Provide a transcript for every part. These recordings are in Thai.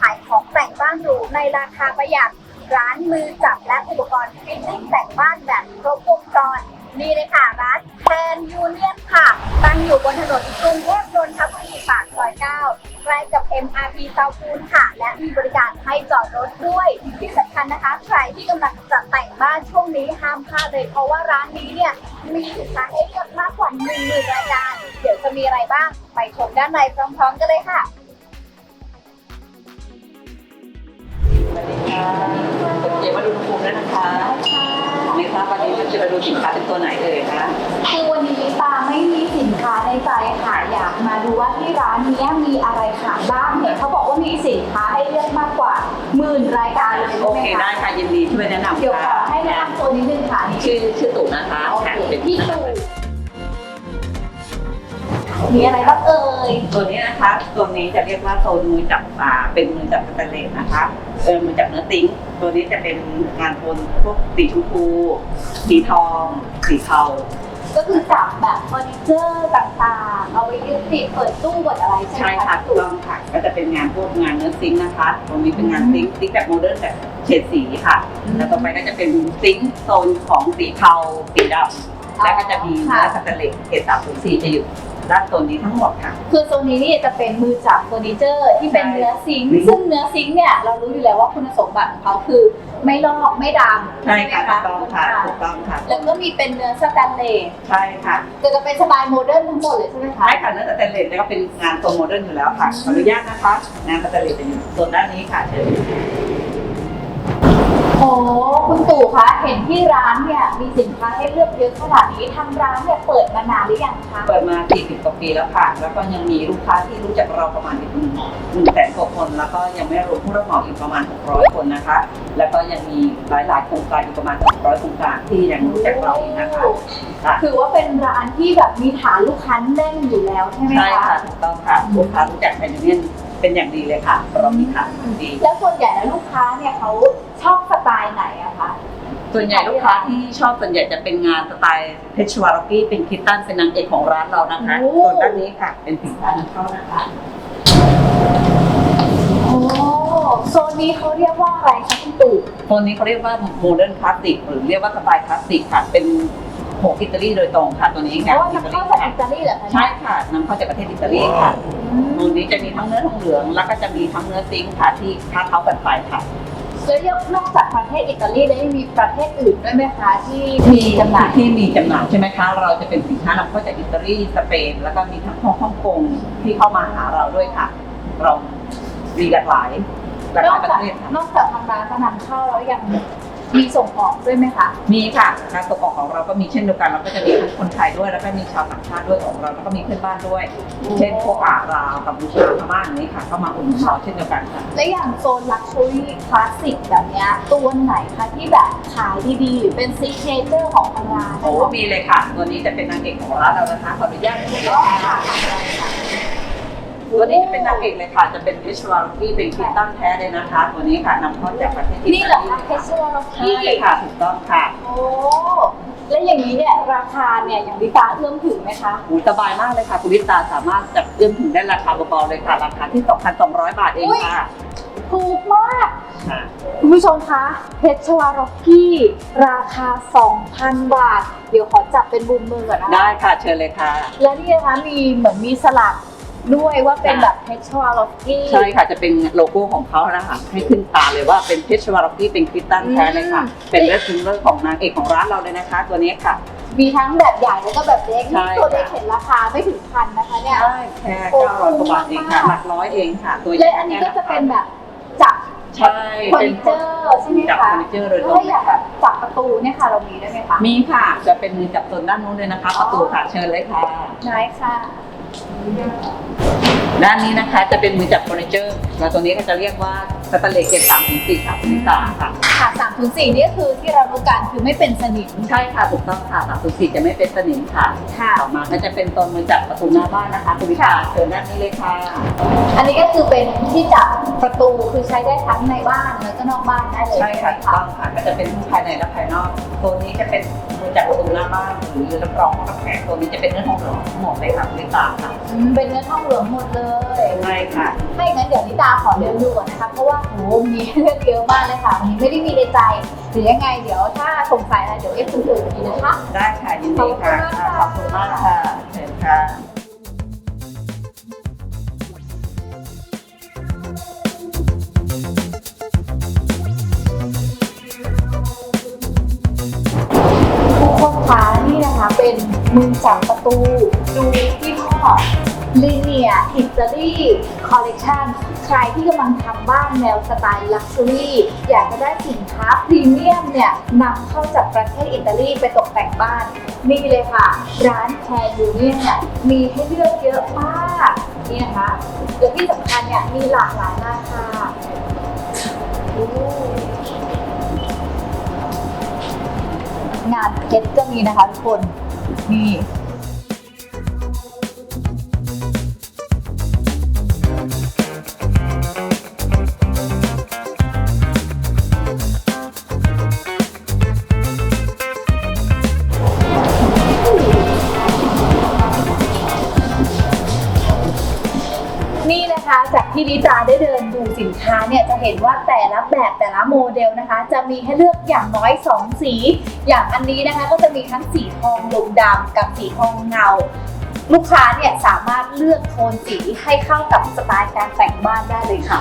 ขายของแต่งบ้านหรูในราคาประหยัด ร้านมือจับและอุปกรณ์ฟิตติ้งแต่งบ้านแบบครบวงจรนี่เลยค่ะร้านแทนยูเนียนค่ะ ตั้งอยู่บนถนนกรุงเทพนนทบุรีปากซอย9ใกล้กับ MRT เตาปูนค่ะ และมีบริการให้จอดรถด้วย ที่สำคัญนะคะ ใครที่กำลังจะแต่งบ้านช่วงนี้ห้ามพลาดเลย เพราะว่าร้านนี้เนี่ย มีสินค้าให้เลือกมากกว่า1 0,000รายการ เดี๋ยวจะมีอะไรบ้าง ไปชมด้านในพร้อมๆ กันเลยค่ะ สวัสดีค่ะคุณเจมาดูอุณหภูมิแล้วนะคะไม่ทราบวันนี้คุณจะมาดูสินค้าเป็นตัวไหนเอ่ยคะคือวันนี้ปาไม่มีสินค้าในใจค่ะอยากมาดูว่าที่ร้านเนี้ยมีอะไรขายบ้างเห็นเขาบอกว่ามีสินค้าให้เลือกมากกว่าหมื่นรายการเลยโอใช่ไหมเคคะได้ค่ะยินดีช่วยแนะนำเดี๋ยวขค่ะอให้แนะนำตัวนิดนึงค่ะนี่ชื่อชื่อตู่นะคะโอเคค่ะเป็นพี่ตู่ มีอะไรบ้างเอ่ยตัวนี้นะคะตัวนี้จะเรียกว่าโซนมือจับปลาเป็นมือจับสแตนเลสนะคะเออมือจับเนื้อติ้งตัวนี้จะเป็นงานโทนพวกสีชมพูสีทอง สีเทาก็คือจับแบบเฟอร์นิเจอร์ต่างๆ เอาไว้ยึดติดเปิดตู้เปิดอะไรใช่ไหมใช่ค่ะคะถูกต้องค่ะก็จะเป็นงานพวกงานเนื้อซิงค์นะคะ ตรงนี้เป็นงานซิงค์ซิงค์แบบโมเดิร์นแบบเฉดสีค่ะ แล้วต่อไปก็จะเป็นซิงค์โซนของสีเทาสีดำแล้วก็จะมีเนื้อสแตนเลสเกรดสามศูนย์สี่จะอยู่ ด้านโซนนี้ทั้งหมดค่ะ คือโซนนี้นี่จะเป็นมือจับเฟอร์นิเจอร์ที่เป็นใช่เนื้อซิงค์อืมซึ่งเนื้อซิงค์เนี่ยเรารู้อยู่แล้วว่าคุณสมบัติของเขาคือไม่ลอกไม่ดำใช่ค่ะไหมถูกต้องค่ะถูกต้องค่ะ แล้วก็มีเป็นเนื้อสแตนเลสใช่ค่ะแต่จะเป็นสไตล์โมเดิร์นทั้งหมดเลยใช่ไหมคะใช่ค่ะเนื้อสแตนเลสแล้วก็เป็นงานโซนโมเดิร์นอยู่แล้วค่ะขออนุญาตนะคะงานสแตนเลสจะอยู่โซนด้านนี้ค่ะเชิญ โอ้คุณตู่คะเห็นที่ร้านเนี่ยมีสินค้าให้เลือกเยอะขนาดนี้ทางร้านเนี่ยเปิดมานานหรือยังคะเปิดมา 40 กว่าปีแล้วค่ะ แล้วก็ยังมีลูกค้าที่รู้จักเราประมาณหนึ่งหนึ่งแสนกว่าคน แล้วก็ยังไม่รวมผู้รับเหมาอีกประมาณ 600 คนนะคะ แล้วก็ยังมีหลายๆโครงการอีกประมาณ600 โครงการที่ยังรู้จักเราอีกนะคะค่ะถือว่าเป็นร้านที่แบบมีฐานลูกค้าแน่นอยู่แล้วใช่ไหมใช่คะค่ะถูกต้องค่ะลูกค้ารู้จักแอนยูเนียนเป็นอย่างดีเลยค่ะเรามีค่ะดี แล้วส่วนใหญ่แล้วลูกค้าเนี่ยเขาชอบส ไตล์ไหนอะคะ ส่วนใหญ่ลูกค้าที่ชอบส่วนใหญ่จะเป็นงานสไตล์เพชรวาร์กี้เป็นคิตตันเป็นนางเอกของร้านเรานะคะโอ้ ส่วนด้านนี้ค่ะ เป็นสินค้านำเข้านะคะ โอ้โซนนี้เขาเรียกว่าอะไรคะคุณตู่ตัวนี้เขาเรียกว่าโมเดิร์นคลาสสิกหรือเรียกว่าสไตล์คลาสสิกค่ะ เป็นหกอิตาลีโดยตรงค่ะตัวนี้เพค่ะราะว่านำเข้าจากอิตาลีเหรอคะใช่ค่ะนำเข้าจากประเทศอิตาลีค่ะอืมตัวนี้จะมีทั้งเนื้อทองเหลือง แล้วก็จะมีทั้งเนื้อซิงค์ค่ะที่ค้าเท้ากันไปค่ะ แล้วนอกจากประเทศอิตาลีแล้วยังมีประเทศอื่นด้วยไหมคะที่มีจำหน่ายที่มีจำหน่ายใช่ไหมคะ เราจะเป็นสินค้านำเข้าจากอิตาลีสเปนแล้วก็มีทั้งฮ่องกงที่เข้ามาหาเราด้วยค่ะ เรามีหลากหลายหลากหนลาอยกประจากเทศค่ะ นอกจากทางร้านจะนำเข้าแล้วยัง มีส่งออกด้วยไหมคะ มีค่ะการส่งออกของเราก็มีเช่นเดียวกันเราก็จะมีทั้งคนไทยด้วยแล้วก็มีชาวต่างชาติด้วยของเราแล้วก็มีเพื่อนบ้านด้วย เช่นพวกอาลาวกัมพูชาพม่าอย่างนี้ค่ะเข้ามาอุ่นนเราเช่นเดียวกันค่ะและอย่างโซนลักชัวรี่คลาสสิกแบบเนี้ยตัวไหนคะที่แบบขายดีๆหรือเป็นซิกเนเจอร์ของทางร้านโอ้มีเลยค่ะ ตัวนี้จะเป็นนางเอกของร้านเรานะคะขออนุญาตนะก็คะค่ะ ตัวนี้จะเป็นนางเอกเลยค่ะ จะเป็นวิชวลที่เป็นคิตตันแท้เลยนะคะ ตัวนี้ค่ะนำเข้าจากประเทศอิตาลีนี่เหรอคะเพชรวาล็อกใช่กี้ค่ะถูกต้องค่ะ โอ้และอย่างนี้เนี่ยราคาเนี่ยอย่างลิตาเอื้อมถึงไหมคะหูสบายมากเลยค่ะคุณลิตาสามารถจับเอื้อมถึงได้ราคาเบาๆเลยค่ะ ราคาที่ 2,200 บาทเองค่ะถูกมากค่ะคุณผู้ชมคะเพชรวาล็อกกี้ราคา 2,000บาทเดี๋ยวขอจับเป็นบุมมือก่อนนะคะได้ค่ะ เชิญเลยค่ะ และนี่นะคะมีเหมือนมีสลัก ด้วยว่าเป็นแบบเพชรวาล็อกกี้ใช่ค่ะจะเป็นโลโก้ของเขานะคะให้ขึ้นตาเลยว่าเป็นเพชรวาร์กี้เป็นคริสตัลแท้เลยค่ะ เป็นเรสซิงเลอร์ของนางเอกของร้านเราเลยนะคะ ตัวนี้ค่ะ มีทั้งแบบใหญ่แล้วก็แบบเล็กใช่นี่ตัวเล็กค่ะเห็นราคาไม่ถึงพันนะคะเนี่ยใช่แค่900กว่าบาทเองค่ะหลักร้อยเองค่ะ ตัวใหและญ่อันนี้ก็จะเป็นแบบจับ ใช่เฟอร์เป็นนิเจอร์ใช่ไหมจับคะเฟอร์นิเจอร์โดยตรถ้างอยากแบบจับประตูเนี่ยค่ะเรามีได้ไหมคะมีค่ะ จะเป็นมือจับโซนด้านนู้นเลยนะคะ ประตูค่ะเชิญเลยค่ะ ได้ค่ะด้านนี้นะคะจะเป็นมือจับเฟอร์นิเจอร์แล้วตัวนี้ก็จะเรียกว่าสแตนเลสเกรดสามถึงสี่ค่ะคุณลิตาค่ะ ค่ะ 304นี่ก็คือที่เรารู้กันคือไม่เป็นสนิม ใช่ค่ะถูกต้องค่ะสามถึงสี่จะไม่เป็นสนิมค่ะค่ะต่อมาก็จะเป็นตนมือจับประตูหน้าบ้านนะคะคุณลิตาเชิญด้านนี้เลยค่ะอันนี้ก็คือเป็นที่จับประตูคือใช้ได้ทั้งในบ้านแล้วก็นอกบ้านได้เลยใช่ค่ะไหมถูกต้องค่ะก็จะเป็นทั้งภายในและภายนอก ตัวนี้จะเป็นมือจับประตูหน้าบ้านหรือรับรองห้องรับแขกตัวนี้จะเป็นเนื้อทองเหลืองทั้งหมดเลยค่ะคุณลิตาค่ะอืมเป็นเนื้อทองเหลืองหมดเลย ใช่ค่ะ ถ้าอย่างนั้นเดี๋ยวนิตาขอเดินดูก่อนนะคะ เพราะว่าโหมีเรื่องเยอะมากเลยค่ะวันนี้ไม่ได้มีในใจหรือยังไงเดี๋ยวถ้าสงสัยอะไรเดี๋ยวเอฟคุณอื่นทีนะคะ ได้ค่ะยินดีค่ะขอบคุณมากค่ะขอบคุณมากค่ะเชิญค่ะ ทุกคนคะนี่นะคะเป็นมือจับประตูดูที่ห้อ ลิเนียอิตาลีคอลเลกชันใครที่กำลังทำบ้านแนวสไตล์ลักชัวรี่อยากจะได้สินค้าพรีเมียมเนี่ยนำเข้าจากประเทศอิตาลีไปตกแต่งบ้าน นี่เลยค่ะ ร้านแคร์ยูเนี่ยมีให้เลือกเยอะมากนี่นะคะและที่สำคัญเนี่ยมีหลากหลายราคาองานเพชรก็มีนะคะทุกคน นี่ ที่ลิตาได้เดินดูสินค้าเนี่ยจะเห็นว่าแต่ละแบบแต่ละโมเดลนะคะ จะมีให้เลือกอย่างน้อย 2 สี อย่างอันนี้นะคะก็จะมีทั้งสีทองลมดำกับสีทองเงา ลูกค้าเนี่ยสามารถเลือกโทนสีให้เข้ากับสไตล์การแต่งบ้านได้เลยค่ะ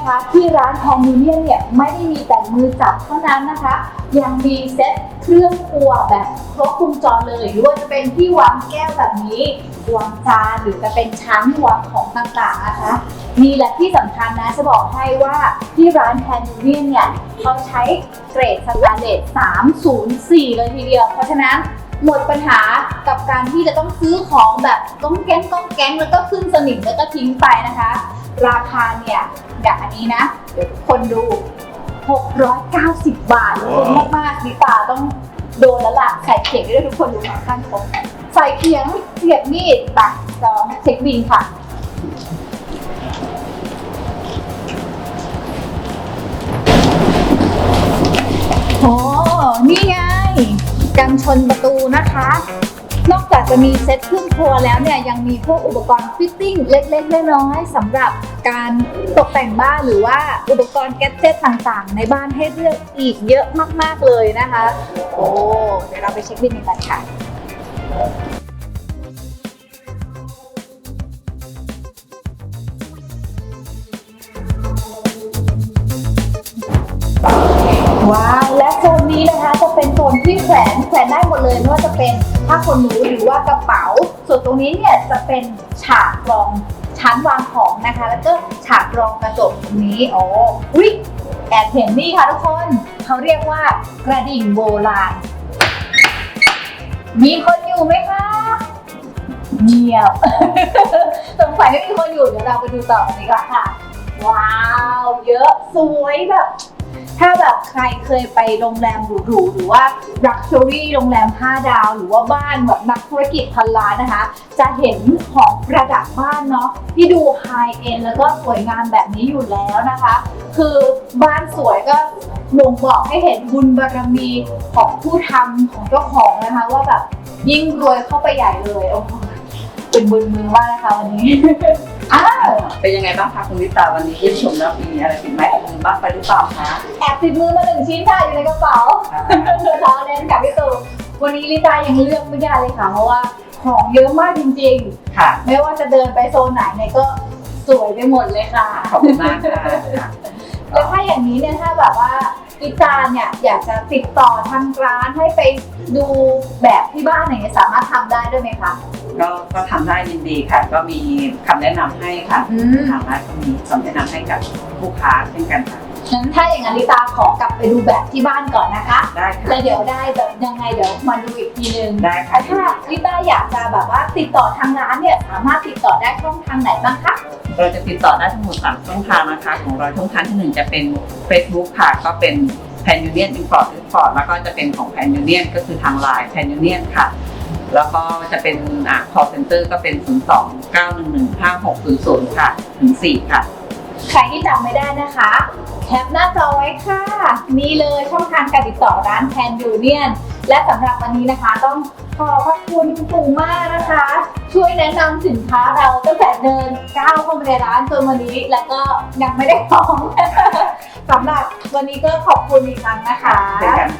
นะคะ ที่ร้านแพนยูเนียนเนี่ยไม่ได้มีแต่มือจับเท่านั้นนะคะ ยังมีเซ็ตเครื่องครัวแบบครบวงจรเลยหรือว่าจะเป็นที่วางแก้วแบบนี้วางจานหรือจะเป็นชั้นวางของต่างๆนะคะนี่แหละที่สำคัญนะจะบอกให้ว่าที่ร้านแพนยูเนียนเนี่ยเขาใช้เกรดสแตนเลส304 เลยทีเดียว เพราะฉะนั้น หมดปัญหากับการที่จะต้องซื้อของแบบก้องแก๊งก้องแก๊งแล้วก็ขึ้นสนิมแล้วก็ทิ้งไปนะคะ ราคาเนี่ยอย่างอันนี้นะ เดี๋ยวทุกคนดู 690 บาทคุ้มมากๆนิตาต้องโดนแล้วล่ะใส่เขียงด้วยทุกคนดูมาข้างตรงใส่เขียงเสียบมีดตักสองเช็คบินค่ะโอ้นี่ไง กันชนประตูนะคะ นอกจากจะมีเซ็ตเครื่องครัวแล้วเนี่ยยังมีพวกอุปกรณ์ฟิตติ้งเล็กๆน้อยๆสำหรับการตกแต่งบ้านหรือว่าอุปกรณ์แกดเจิตต่างๆ ในบ้านให้เลือกอีกเยอะมากๆเลยนะคะ โอ้เดี๋ยวเราไปเช็คบินกันค่ะว้าวและโซนนี้นะคะ แขวนแขวนได้หมดเลยไม่ว่าจะเป็นผ้าขนหนูหรือว่ากระเป๋า ส่วนตรงนี้เนี่ยจะเป็นฉากรองชั้นวางของนะคะ แล้วก็ฉากรองกระจกตรงนี้อ้อุ๊ยแอบเห็นนี่ค่ะทุกคนเขาเรียกว่ากระดิ่งโบราณมีคนอยู่ไหมคะเงียบสงสัยไม่มีคนอยู่เดี๋ยวเราไปดูต่อกันดีกว่าค่ะ ว้าว เยอะสวยแบบ ถ้าแบบใครเคยไปโรงแรมหรูๆหรือว่า Luxury โรงแรม 5 ดาว หรือว่าบ้านแบบนักธุรกิจพันล้านนะคะ จะเห็นของประดับบ้านเนาะที่ดูไฮเอ็นแล้วก็สวยงามแบบนี้อยู่แล้วนะคะ คือบ้านสวยก็บ่งบอกให้เห็นบุญบารมีของผู้ทำของเจ้าของนะคะ ว่าแบบยิ่งรวยเข้าไปใหญ่เลยโอ้เป็นบุญมือมากนะคะวันนี้ อ้าวเป็นยังไงบ้างคะคุณลิตาวันนี้เยี่ยมชมแล้วมีอะไรติดไม้ติดมือบ้างไปหรือเปล่าคะแอบติดมือมาหนึ่งชิ้นค่ะอยู่ในกระเป๋าล้อเล่นค่ะพี่ตู่วันนี้ลิตายังเลือกไม่ได้เลยค่ะ เพราะว่าของเยอะมากจริงค่ะๆไม่ว่าจะเดินไปโซนไหนเนี่ยก็สวยไปหมดเลยค่ะ ขอบคุณมากค่ะแล้วถ้าอย่างนี้เนี่ยถ้าแบบว่าลิตาเนี่ยอยากจะติดต่อทางร้านให้ไปดูแบบที่บ้านอย่างเงี้ยสามารถทำได้ด้วยไหมคะ ก็ก็ทำได้ยินดีค่ะ ก็มีคำแนะนำให้ค่ะอืม ทางร้านก็มีคำแนะนำให้กับลูกค้าเช่นกันค่ะงั้นถ้าอย่างนั้นลิตาขอกลับไปดูแบบที่บ้านก่อนนะคะ ได้ค่ะแล้วเดี๋ยวได้แบบยังไงเดี๋ยวมาดูอีกทีนึงได้ค่ะ ถ้าลิต้าอยากจะแบบว่าติดต่อทางร้านเนี่ยสามารถติดต่อได้ช่องทางไหนบ้างคะ เราจะติดต่อได้ทั้งหมด3ช่องทางนะคะ ของเราช่องทางที่หนึ่งจะเป็น Facebook ค่ะ ก็เป็น Pan Union Import Export แล้วก็จะเป็นของ Pan Union ก็คือทาง Line Pan Union ค่ะ แล้วก็จะเป็นอ่า call center ก็เป็น 0 2 9 1 1 5 6 0 0 ค่ะ ถึง 4 ค่ะ ใครที่จำไม่ได้นะคะแคปหน้าจอไว้ค่ะ นี่เลยช่องทางการติดต่อร้านแทนยูเนียน และสำหรับวันนี้นะคะต้องขอบพระคุณคุณปู่มากนะคะ ช่วยแนะนำสินค้าเราตั้งแต่เดินก้าวเข้ามาในร้านจนวันนี้ แล้วก็ยังไม่ได้ของ สำหรับวันนี้ก็ขอบคุณอีกครั้งนะคะ เป็นกัน